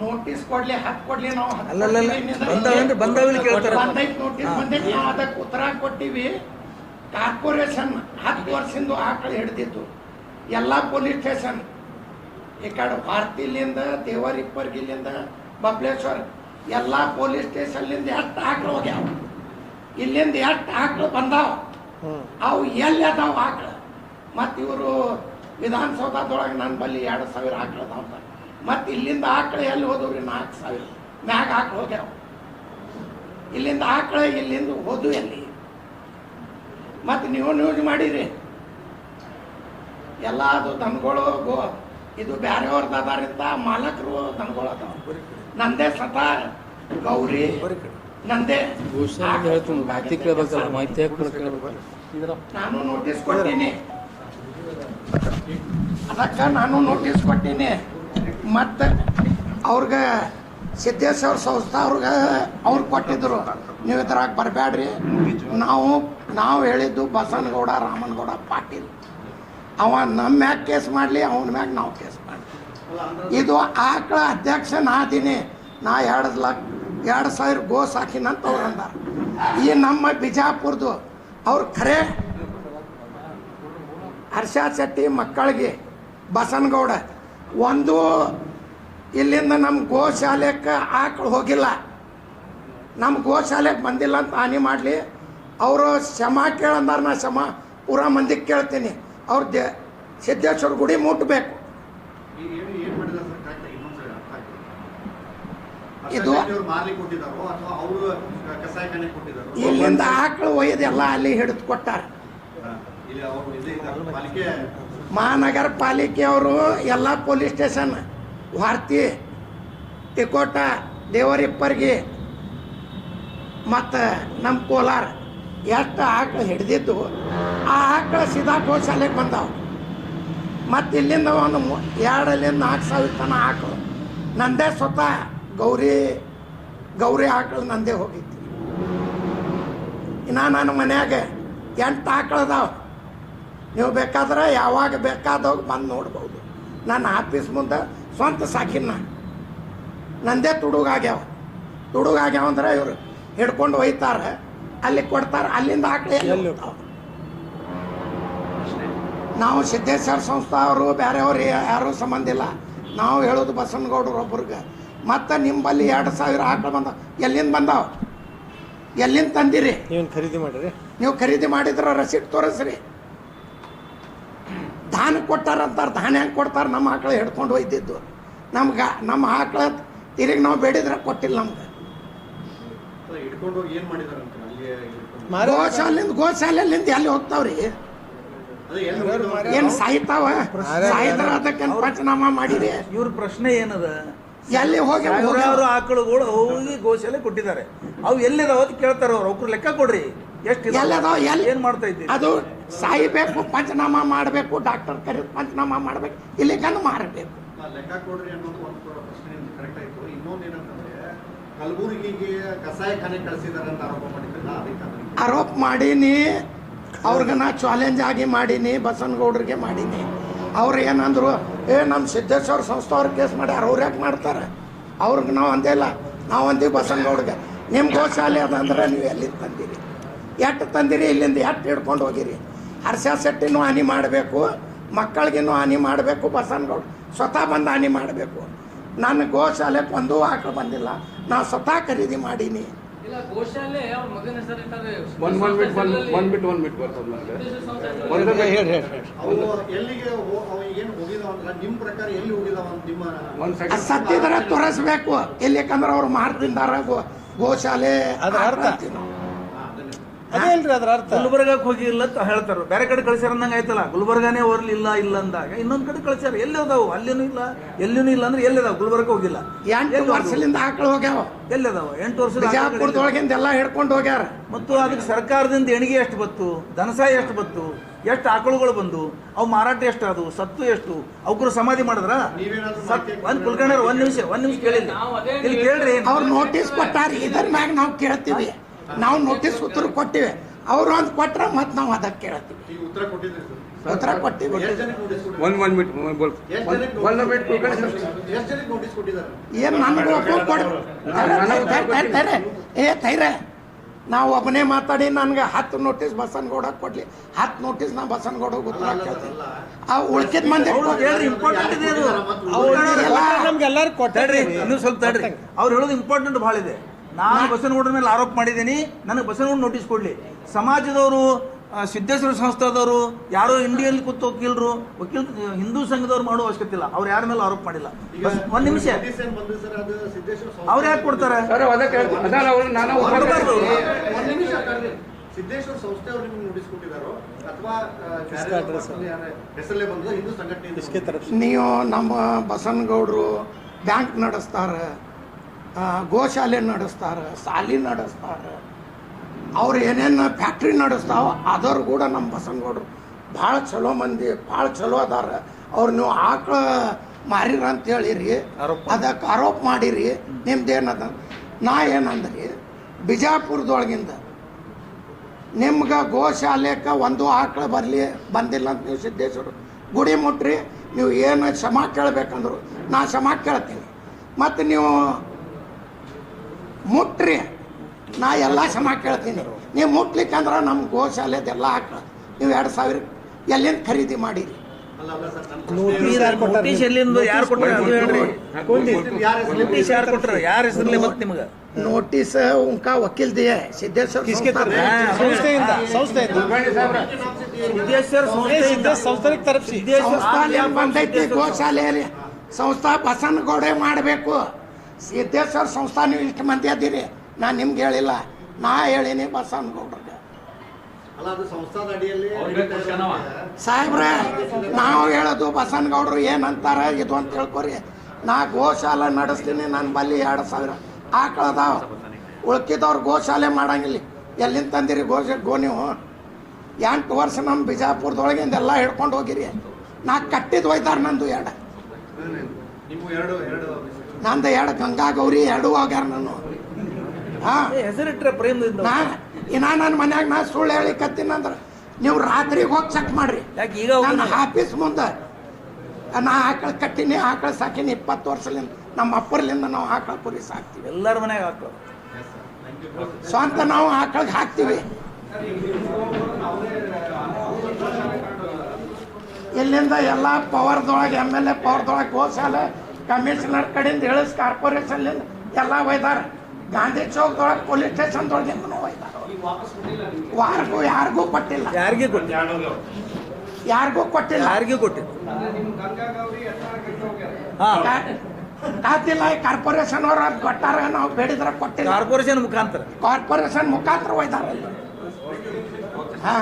Notice ಕೊಡ್ಲಿ ಹತ್ತು ಕೊಡ್ಲಿ ನಾವು ಬಂದಾವೇನ್ರಿ? ಬಂದಾವಿಲ್ಲ ಕೇಳ್ತಾರೆ. ಬಂದೈತ್ ನೋಟಿಸ್ ಹಾ. ಬಂದೈತಿ. ನಾವು ಅದಕ್ಕೆ ಉತ್ತರ ಕೊಟ್ಟಿವಿ. ಕಾರ್ಪೊರೇಷನ್ ಹತ್ತು ವರ್ಷದಿಂದ ಆಕಳು ಹಿಡ್ದಿತ್ತು ಎಲ್ಲಾ ಪೊಲೀಸ್ ಸ್ಟೇಷನ್ ಈ ಕಡೆ ಭಾರತಿಲಿಂದ ದೇವರಿಪ್ಪರ್ಗಿಲಿಂದ ಬಬ್ಲೇಶ್ವರ್ ಎಲ್ಲ ಪೊಲೀಸ್ ಸ್ಟೇಷನ್ಲಿಂದ ಎಷ್ಟು ಆಕಳು ಹೋಗ್ಯಾವ? ಇಲ್ಲಿಂದ ಎಷ್ಟು ಆಕಳು ಬಂದಾವ? ಅವು ಎಲ್ಲಿ ಅದಾವ ಆಕಳು? ಮತ್ತು ಇವರು ವಿಧಾನಸೌಧದೊಳಗೆ ನನ್ನ ಬಲ್ಲಿ ಎರಡು ಸಾವಿರ ಆಕಳು ಅದಾವ ಮತ್ತು ಇಲ್ಲಿಂದ ಆಕಳು ಎಲ್ಲಿ ಹೋದವ್ರಿ ನಾಲ್ಕು ಸಾವಿರ ಮ್ಯಾಗ ಆಕಳು ಹೋಗ್ಯಾವ ಇಲ್ಲಿಂದ ಆಕಳು ಇಲ್ಲಿಂದ ಹೋದು ಎಲ್ಲಿ? ಮತ್ತು ನೀವು ನ್ಯೂಸ್ ಮಾಡಿರಿ. ಎಲ್ಲ ಅದು ದನಗಳು ಗೋ ಇದು ಬ್ಯಾರೆಯವ್ರದ್ದು ಅದಾರಿಂದ ಮಾಲಕರು ದನಗಳು ಅದಾವ. ನಂದೇ ಸತ ಗೌರಿ ನಂದೇ ಮಾಹಿತಿ ಕೇಳ್ಬೇಕಲ್ಲ ಮಾಹಿತಿ ನಾನು ನೋಟಿಸ್ ಕೊಟ್ಟೀನಿ. ಅದಕ್ಕೆ ನಾನು ನೋಟಿಸ್ ಕೊಟ್ಟೀನಿ. ಮತ್ತು ಅವ್ರಿಗೆ ಸಿದ್ದೇಶ್ವರ ಸಂಸ್ಥಾ ಅವ್ರಿಗೆ ಅವ್ರು ಕೊಟ್ಟಿದ್ರು. ನೀವು ಇದ್ರಾಗ ಬರಬೇಡ್ರಿ ನಾವು ನಾವು ಹೇಳಿದ್ದು ಬಸನಗೌಡ ರಾಮನಗೌಡ ಪಾಟೀಲ್. ಅವ ನಮ್ಮ ಮ್ಯಾಗ ಕೇಸ್ ಮಾಡಲಿ, ಅವನ ಮ್ಯಾಗ ನಾವು ಕೇಸ್ ಮಾಡಲಿ. ಇದು ಆಕಳ ಅಧ್ಯಕ್ಷ ನಾ ಅದೀನಿ ನಾ ಎರಡು ಲಕ್ಷ ಎರಡು ಸಾವಿರ ಗೋ ಸಾಕಿನಂತ ಅವ್ರು ಅಂದಾರ. ಈ ನಮ್ಮ ಬಿಜಾಪುರದು ಅವ್ರು ಖರೆ ಹರ್ಷ ಶೆಟ್ಟಿ ಮಕ್ಕಳಿಗೆ ಬಸನಗೌಡ ಒಂದು ಇಲ್ಲಿಂದ ನಮ್ಮ ಗೋಶಾಲೆಗೆ ಆಕಳು ಹೋಗಿಲ್ಲ. ನಮ್ಮ ಗೋಶಾಲೆಗೆ ಬಂದಿಲ್ಲ ಅಂತ ಹಾನಿ ಮಾಡಲಿ. ಅವರು ಕ್ಷಮ ಕೇಳಂದಾರ ನಾ ಕ್ಷಮ ಪೂರಾ ಮಂದಿಗೆ ಕೇಳ್ತೀನಿ. ಅವ್ರ ದೇ ಸಿದ್ದೇಶ್ವರ ಗುಡಿ ಮುಟ್ಟಬೇಕು ಇದು- ಇಲ್ಲಿಂದ ಆಕಳು ಒಯ್ದೆಲ್ಲ ಅಲ್ಲಿ ಹಿಡಿದು ಕೊಟ್ಟಾರ. ಮಹಾನಗರ ಪಾಲಿಕೆಯವರು ಎಲ್ಲ ಪೊಲೀಸ್ ಸ್ಟೇಷನ್, ವಾರ್ತಿ ತಿಕೋಟ ದೇವರಿಪ್ಪರ್ಗಿ ಮತ್ತು ನಮ್ಮ ಕೋಲಾರ ಎಷ್ಟು ಆಕಳು ಹಿಡ್ದಿದ್ದು, ಆ ಆಕಳು ಸೀದಾ ಗೋಶಾಲೆಗೆ ಬಂದಾವೆ. ಮತ್ತು ಇಲ್ಲಿಂದ ಒಂದು ಎರಡಲ್ಲಿಂದ ನಾಲ್ಕು ಸಾವಿರ ತನ ಆಕಳು. ನಂದೇ ಸ್ವತಃ ಗೌರಿ ಗೌರಿ ಆಕಳು ನಂದೇ ಹೋಗಿತ್ತು. ಇನ್ನು ನನ್ನ ಮನ್ಯಾಗ ಎಂಟು ಆಕಳು ಅದಾವ. ನೀವು ಬೇಕಾದ್ರೆ ಯಾವಾಗ ಬೇಕಾದವಾಗ ಬಂದು ನೋಡ್ಬೋದು. ನನ್ನ ಆಫೀಸ್ ಮುಂದೆ ಸ್ವಂತ ಸಾಕಿನ ನಂದೇ ತುಡುಗಾಗ್ಯಾವ. ತುಡುಗಾಗ್ಯಾವ ಅಂದ್ರೆ ಇವರು ಹಿಡ್ಕೊಂಡು ಒಯ್ತಾರೆ. ಅಲ್ಲಿ ಕೊಡ್ತಾರೆ ಅಲ್ಲಿಂದ ಹಾಕಿ ಎಲ್ಲಿ ನಾವು ಸಿದ್ದೇಶ್ವರ ಸಂಸ್ಥಾ ಅವರು ಬೇರೆಯವ್ರು ಯಾರೂ ಸಂಬಂಧ ಇಲ್ಲ. ನಾವು ಹೇಳೋದು ಬಸವನಗೌಡರು ಒಬ್ರಿಗೆ. ಮತ್ತು ನಿಮ್ಮಲ್ಲಿ ಎರಡು ಸಾವಿರ ಆಕಳು ಬಂದಾವ ಎಲ್ಲಿಂದ ಬಂದಾವ? ಎಲ್ಲಿಂದ ತಂದಿರಿ? ನೀವು ಖರೀದಿ ಮಾಡಿರಿ? ನೀವು ಖರೀದಿ ಮಾಡಿದ್ರೆ ರಸೀಟ್ ತೋರಿಸ್ರಿ. ದಾನ ಕೊಟ್ಟಾರಂತಾರ ದಾನ ಹೆಂಗೆ ಕೊಡ್ತಾರೆ? ನಮ್ಮ ಆಕಳು ಹಿಡ್ಕೊಂಡು ಒಯ್ದಿದ್ದು ನಮ್ಗೆ ನಮ್ಮ ಆಕಳ ತಿರುಗಿ ನಾವು ಬೇಡಿದ್ರೆ ಕೊಟ್ಟಿಲ್ಲ ನಮ್ಗೆ. ಗೋಶಾಲಿಂದ ಗೋಶಾಲೆಯಲ್ಲಿಂದ ಎಲ್ಲಿ ಹೋಗ್ತಾವ್ರಿ? ಏನ್ ಸಾಯ್ತಾವ? ಸಾಯ್ತಾರ ಅದಕ್ಕೆ ಪಚನಾಮ ಮಾಡಿರಿ? ಇವ್ರ ಪ್ರಶ್ನೆ ಏನದ? ಎಲ್ಲಿ ಹೋಗಿ ಆಕಳುಗಳು ಹೋಗಿ ಗೋಶಾಲೆ ಕೊಟ್ಟಿದ್ದಾರೆ. ಅವು ಎಲ್ಲಿದಾವ ಅಂತ ಕೇಳ್ತಾರ ಅವ್ರು. ಅವ್ರ ಲೆಕ್ಕ ಕೊಡ್ರಿ. ಎಷ್ಟು ಎಲ್ಲದಾವ ಎಲ್ಲಿ ಏನ್ ಮಾಡ್ತಾ ಇದ್ದೀರಿ? ಅದು ಸಾಯ್ಬೇಕು ಪಂಚನಾಮ ಮಾಡಬೇಕು ಡಾಕ್ಟರ್ ಕರೆ ಪಂಚನಾಮ ಮಾಡಬೇಕು ಇಲ್ಲಿ ಗಂದು ಮಾರಬೇಕು. ಲೆಕ್ಕ ಕೊಡ್ರಿ ಅನ್ನೋದು ಒಂದು ಕೊಡೋ ಪ್ರಶ್ನೆ ಕರೆಕ್ಟ್ ಆಯ್ತು. ಇನ್ನೊಂದು ಏನಂತಂದ್ರೆ ಕಲಬುರಗಿಗೆ ಕಸಾಯಖಾನೆ ಕಳಿಸಿದಾರೆ ಅಂತ ಆರೋಪ ಮಾಡಿದ್ರಲ್ಲ ಅದಕ್ಕೆ ಅದಕ್ಕೆ ಆರೋಪ ಮಾಡೀನಿ ಅವ್ರಿಗೆ ನಾ ಚಾಲೆಂಜ್ ಆಗಿ ಮಾಡೀನಿ ಬಸನಗೌಡ್ರಿಗೆ ಮಾಡೀನಿ. ಅವ್ರು ಏನಂದ್ರು ಏ ನಮ್ಮ ಸಿದ್ದೇಶ್ವರ ಸಂಸ್ಥೆ ಅವ್ರ ಕೇಸ್ ಮಾಡಿ ಅವ್ರು ಯಾಕೆ ಮಾಡ್ತಾರೆ? ಅವ್ರಿಗೆ ನಾವು ಅಂದೇ ಇಲ್ಲ ನಾವು ಅಂದೀವಿ ಬಸನಗೌಡ್ಗೆ ನಿಮ್ಮ ಗೋಶಾಲೆ ಅದಂದ್ರೆ ನೀವು ಎಲ್ಲಿಂದ ತಂದಿರಿ ಎಟ್ಟು ತಂದಿರಿ ಇಲ್ಲಿಂದ ಎಟ್ಟು ಹಿಡ್ಕೊಂಡು ಹೋಗಿರಿ? ಹರ್ಷ ಶೆಟ್ಟಿನೂ ಹಾನಿ ಮಾಡಬೇಕು ಮಕ್ಕಳಿಗಿನ್ನೂ ಹಾನಿ ಮಾಡಬೇಕು ಬಸನಗೌಡ ಸ್ವತಃ ಬಂದು ಹಾನಿ ಮಾಡಬೇಕು. ನನ್ನ ಗೋಶಾಲೆಗೆ ಬಂದು ಆಕಳು ಬಂದಿಲ್ಲ ನಾ ಸ್ವತಃ ಖರೀದಿ ಮಾಡೀನಿ. ಅದ್ ಸತ್ತಿದ್ರೆ ತೋರಿಸ್ಬೇಕು. ಎಲ್ಲಿಕಂದ್ರೆ ಅವ್ರು ಮಾಡ್ತಿದ್ದಾರ ಗೋ ಗೋಶಾಲೆ ಅದ್ರ ಅರ್ಥ? ಅದೇ ಇಲ್ರಿ ಅದ್ರ ಅರ್ಥ. ಗುಲ್ಬರ್ಗಕ್ಕೆ ಹೋಗಿಲ್ಲ ಅಂತ ಹೇಳ್ತಾರ. ಬೇರೆ ಕಡೆ ಕಳ್ಸ್ಯಾರ ಅಂದಂಗ ಆಯ್ತಲ್ಲ ಗುಲ್ಬರ್ಗಾನೇ ಓರ್ಲಿಲ್ಲ ಇಲ್ಲ ಅಂದಾಗ ಇನ್ನೊಂದ್ ಕಡೆ ಕಳಿಸ್ಯಾರ. ಎಲ್ಲಿ ಅದಾವು? ಅಲ್ಲಿನೂ ಇಲ್ಲ ಎಲ್ಲಿನೂ ಇಲ್ಲ ಅಂದ್ರೆ ಎಲ್ಲಿ ಅದಾವ? ಗುಲ್ಬರ್ಗ ಹೋಗಿಲ್ಲ. ಎಂಟು ಎಲ್ಲಿ ವರ್ಷದಿಂದ ಆಕಳು ಹೋಗ್ಯಾವ. ಎಲ್ಲಿ ಅದಾವ? ಎಂಟು ವರ್ಷದ ಎಲ್ಲ ಹಿಡ್ಕೊಂಡು ಹೋಗ್ಯಾರ. ಮತ್ತು ಅದಕ್ಕೆ ಸರ್ಕಾರದಿಂದ ಎಣಿಗೆ ಎಷ್ಟು ಬತ್ತು ಧನಸಹಾಯ ಎಷ್ಟು ಬತ್ತು ಎಷ್ಟು ಆಕಳುಗಳು ಬಂದು? ಅವು ಮಾರಾಟ ಎಷ್ಟು ಅದು ಸತ್ತು ಎಷ್ಟು? ಅವಕ್ರು ಸಮಾಧಿ ಮಾಡಿದ್ರ? ಒಂದ್ ಕುಲ್ಕರ್ಣ ಒಂದ್ ನಿಮಿಷ ಒಂದ್ ನಿಮಿಷ ಕೇಳಿಲ್ಲ ಇಲ್ಲಿ ಕೇಳ್ರಿ. ಅವ್ರು ನೋಟಿಸ್ ಕೊಟ್ಟಾರ. ಇದ್ರ ಮ್ಯಾಗ ನಾವು ಕೇಳ್ತೀವಿ. ನಾವು ನೋಟಿಸ್ ಉತ್ತರ ಕೊಟ್ಟಿವೆ. ಅವರು ಒಂದು ಕೊಟ್ರೆ ಮತ್ತೆ ನಾವು ಅದಕ್ಕೆ ಕೇಳ್ತೀವಿ ಉತ್ತರ ಕೊಟ್ಟಿದ್ರಿ ಸರ್. ಉತ್ತರ ಕೊಟ್ಟಿವಿ. ಮಿನಿಟ್ ಮಿನಿಟ್ ಏನ್ ನನಗೂ ಒಬ್ಬ ಕೊಡ್ ತೈರೆ ಏ ತೈರೆ. ನಾವು ಒಬ್ಬನೇ ಮಾತಾಡಿ ನನ್ಗೆ ಹತ್ತು ನೋಟಿಸ್ ಬಸನಗೌಡ ಕೊಡ್ಲಿ. ಹತ್ತು ನೋಟಿಸ್ ನಾ ಬಸನಗೌಡ ಉತ್ತರ ಕೇಳ್ತೀನಿ. ಆ ಉಳ್ಕಿದ ಮಂದಿ ಇಂಪಾರ್ಟೆಂಟ್ ಇದೆ ಇನ್ನೂ ಸ್ವಲ್ಪ ತಡ್ರಿ. ಅವ್ರು ಹೇಳೋದು ಇಂಪಾರ್ಟೆಂಟ್ ಭಾಳ ಇದೆ. ನಾನು ಬಸನಗೌಡರ ಮೇಲೆ ಆರೋಪ ಮಾಡಿದ್ದೀನಿ. ನನಗೆ ಬಸನಗೌಡ ನೋಟಿಸ್ ಕೊಡಲಿ. ಸಮಾಜದವರು ಸಿದ್ದೇಶ್ವರ ಸಂಸ್ಥಾದವರು ಯಾರೋ ಇಂಡಿಯಲ್ಲಿ ಕೂತು ವಕೀಲರು ವಕೀಲ ಹಿಂದೂ ಸಂಘದವ್ರು ಮಾಡುವ ಅವಶ್ಯಕತೆ ಇಲ್ಲ. ಅವ್ರು ಯಾರ ಮೇಲೆ ಆರೋಪ ಮಾಡಿಲ್ಲ. ಬಸ್ ಒಂದ್ ನಿಮಿಷ. ನೋಟಿಸ್ ಏನ್ ಸರ್ ಅದು? ಸಿದ್ದೇಶ್ವರ ಸಂಸ್ಥೆ- ಅವ್ರು ಯಾಕೆ ಕೊಡ್ತಾರೆ? ಸಿದ್ದೇಶ್ವರ ಸಂಸ್ಥೆ ಅವ್ರು ನಿಮ್ಗೆ ನೋಟಿಸ್ ಕೊಟ್ಟಿದ್ದಾರೋ? ಅಥವಾ ಹೆಸರಲ್ಲೇ ಬಂದು ಹಿಂದೂ ಸಂಘಟನೆ ನೀವು ನಮ್ಮ ಬಸನಗೌಡರು ಬ್ಯಾಂಕ್ ನಡೆಸ್ತಾರ. ಗೋಶಾಲೆ ನಡೆಸ್ತಾರೆ ಸಾಲಿ ನಡೆಸ್ತಾರೆ. ಅವ್ರು ಏನೇನು ಫ್ಯಾಕ್ಟ್ರಿ ನಡೆಸ್ತಾವ ಅದವ್ರು ಕೂಡ ನಮ್ಮ ಬಸನಗೌಡರು ಭಾಳ ಚಲೋ ಮಂದಿ ಭಾಳ ಚಲೋ ಅದಾರ. ಅವ್ರು ನೀವು ಆಕಳ ಮಾರಿರ ಅಂತ ಹೇಳಿರಿ. ಅದಕ್ಕೆ ಆರೋಪ ಮಾಡಿರಿ ಏನದ ನಾ ಏನಂದ್ರಿ ಬಿಜಾಪುರದೊಳಗಿಂದ ನಿಮ್ಗೆ ಗೋಶಾಲೆಗೆ ಒಂದು ಆಕಳ ಬರಲಿ ಬಂದಿಲ್ಲ ಅಂತ ನೀವು ಸಿದ್ದೇಶ್ವರ. ಗುಡಿ ಮುಟ್ರಿ ನೀವು ಏನು ಕ್ಷಮಾ ಕೇಳಬೇಕಂದ್ರು ನಾ ಕ್ಷಮಾ ಕೇಳ್ತೀನಿ. ಮತ್ತು ನೀವು ಮುಟ್ರಿ. ನಾ ಎಲ್ಲ ಕ್ಷಮಾ ಕೇಳ್ತೀನಿ. ನೀವು ಮುಟ್ಲಿಕ್ಕಂದ್ರೆ ನಮ್ಮ ಗೋಶಾಲೆದೆಲ್ಲ ಆಕಳ ನೀವು ಎರಡು ಸಾವಿರ ಎಲ್ಲಿಂದ ಖರೀದಿ ಮಾಡಿರಿ? ಅಲ್ಲ ಅಲ್ಲ ಸರ್ ನನ್ನ ನೋಟಿಸ್ ಉಂಕ ವಕೀಲ್ ದಿಯೆ ಸಿದ್ದೇಶ್ವರ ಸಂಸ್ಥಾನ ಬಂದೈತಿ ಗೋಶಾಲೆಯಲ್ಲಿ? ಸಂಸ್ಥಾ ಬಸನಗೌಡೆ ಮಾಡಬೇಕು. ಸಿದ್ದೇಶ್ವರ ಸಂಸ್ಥಾ ನೀವು ಇಷ್ಟು ಮಂದಿ ಅದೀರಿ. ನಾ ನಿಮ್ಗೆ ಹೇಳಿಲ್ಲ. ನಾ ಹೇಳಿನಿ ಬಸನಗೌಡ್ರಿಗೆ ಸಾಹೇಬ್ರೆ ನಾವು ಹೇಳೋದು ಬಸನಗೌಡರು ಏನಂತಾರ ಇದು ಅಂತ ಹೇಳ್ಕೊರಿ ನಾ ಗೋಶಾಲೆ ನಡೆಸ್ತೀನಿ ನಾನು ಬಲ್ಲಿ ಎರಡು ಸಾವಿರ. ಆಕಳದಾವ ಉಳ್ಕಿದವ್ರು ಗೋಶಾಲೆ ಮಾಡಂಗಿಲ್ಲ. ಎಲ್ಲಿಂದ ತಂದಿರಿ ಗೋಶ ಗೋ ನೀವು? ಎಂಟು ವರ್ಷ ನಮ್ಮ ಬಿಜಾಪುರದೊಳಗಿಂದೆಲ್ಲ ಹಿಡ್ಕೊಂಡು ಹೋಗಿರಿ. ನಾ ಕಟ್ಟಿದ್ ಹೋಯ್ತಾರ ನಂದು ಎರಡು ನಂದು ಎರಡು ಗಂಗಾ ಗೌರಿ ಎರಡು ಹೋಗ್ಯಾರ ನಾನು. ಹಾ? ಹೆಸರಿಟ್ರೆ ನಾ ಇನ್ನ ನನ್ನ ಮನ್ಯಾಗ ನಾ ಸುಳ್ಳು ಹೇಳಿ ಅಂದ್ರೆ ನೀವು ರಾತ್ರಿಗೆ ಹೋಗಿ ಚೆಕ್ ಮಾಡ್ರಿ. ಯಾಕೆ ಈಗ ನನ್ನ? ಆಫೀಸ್ ಮುಂದೆ ನಾ ಆಕಳ ಕಟ್ಟಿನಿ ಆಕಳ ಸಾಕಿನಿ ಇಪ್ಪತ್ತು ವರ್ಷಲಿಂದ. ನಮ್ಮ ಅಪ್ಪರ್ಲಿಂದ ನಾವು ಆಕಳ ಕುರಿ ಸಾಕ್ತೀವಿ. ಎಲ್ಲರ ಮನೆಯಾಗ ಸ್ವಂತ ನಾವು ಆಕಳಿಗೆ ಹಾಕ್ತೀವಿ. ಇಲ್ಲಿಂದ ಎಲ್ಲ ಪವರ್ದೊಳಗೆ ಎಂ ಎಲ್ ಎ ಪವರ್ದೊಳಗೆ ಗೋಶಾಲೆ ಕಮಿಷನರ್ ಕಡೆಯಿಂದ ಇಳಿಸ್ ಕಾರ್ಪೊರೇಷನ್ಲಿಂದ ಎಲ್ಲ ಒಯ್ದಾರ. ಗಾಂಧಿ ಚೌಕ್ದೊಳಗೆ ಪೊಲೀಸ್ ಸ್ಟೇಷನ್ದೊಳಗಿಂದ ಒಯ್ದಾರ. ವಾರ್ಗೂ ಯಾರಿಗೂ ಕೊಟ್ಟಿಲ್ಲ. ಯಾರಿಗೂ ಕೊಟ್ಟಿಲ್ಲ? ಯಾರಿಗೂ ಕೊಟ್ಟಿಲ್ಲ. ಯಾರಿಗೂ ಕೊಟ್ಟಿಲ್ಲ? ಕಾತಿಲ್ಲ ಕಾರ್ಪೊರೇಷನ್ ಅವ್ರ ಕೊಟ್ಟಾರ ನಾವು ಬೇಡಿದ್ರೆ ಕೊಟ್ಟಿಲ್ಲ. ಕಾರ್ಪೊರೇಷನ್ ಮುಖಾಂತರ? ಕಾರ್ಪೊರೇಷನ್ ಮುಖಾಂತರ ಒಯ್ದಾರ. ಹಾ.